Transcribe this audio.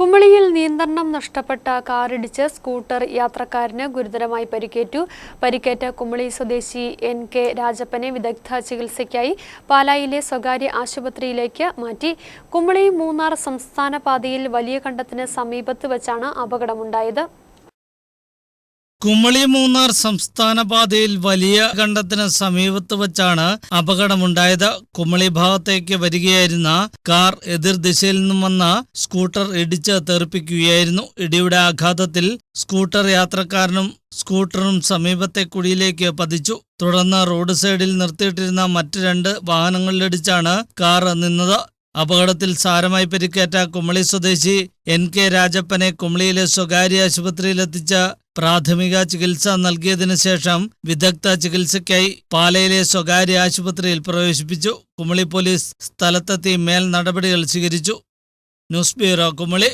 കുമളിയിൽ നിയന്ത്രണം നഷ്ടപ്പെട്ട കാറിടിച്ച് സ്കൂട്ടർ യാത്രക്കാരന് ഗുരുതരമായി പരിക്കേറ്റു. പരിക്കേറ്റ കുമളി സ്വദേശി എൻ കെ രാജപ്പനെ വിദഗ്ധ ചികിത്സയ്ക്കായി പാലായിലെ സ്വകാര്യ ആശുപത്രിയിലേക്ക് മാറ്റി. കുമളി മൂന്നാർ സംസ്ഥാന പാതയിൽ വലിയ കണ്ടത്തിന് സമീപത്ത് വച്ചാണ് അപകടമുണ്ടായത്. കുമളി മൂന്നാർ സംസ്ഥാന പാതയിൽ വലിയ കണ്ടത്തിന് സമീപത്ത് വച്ചാണ് അപകടമുണ്ടായത്. കുമളി ഭാഗത്തേക്ക് വരികയായിരുന്ന കാർ എതിർദിശയിൽ നിന്നും വന്ന സ്കൂട്ടർ ഇടിച്ച് തെറിപ്പിക്കുകയായിരുന്നു. ഇടിയുടെ ആഘാതത്തിൽ സ്കൂട്ടർ യാത്രക്കാരനും സ്കൂട്ടറും സമീപത്തെ കുഴിയിലേക്ക് പതിച്ചു. തുടർന്ന് റോഡ് സൈഡിൽ നിർത്തിയിട്ടിരുന്ന മറ്റ് രണ്ട് വാഹനങ്ങളിലിടിച്ചാണ് കാർ നിന്നത്. അപകടത്തിൽ സാരമായി പരിക്കേറ്റ കുമളി സ്വദേശി എൻ കെ രാജപ്പനെ കുമളിയിലെ സ്വകാര്യ ആശുപത്രിയിലെത്തിച്ച പ്രാഥമിക ചികിത്സ നൽകിയതിനു ശേഷം വിദഗ്ധ ചികിത്സയ്ക്കായി പാലയിലെ സ്വകാര്യ ആശുപത്രിയിൽ പ്രവേശിപ്പിച്ചു. കുമളി പോലീസ് സ്ഥലത്തെത്തി മേൽ നടപടികൾ സ്വീകരിച്ചു. News bureau Kumily.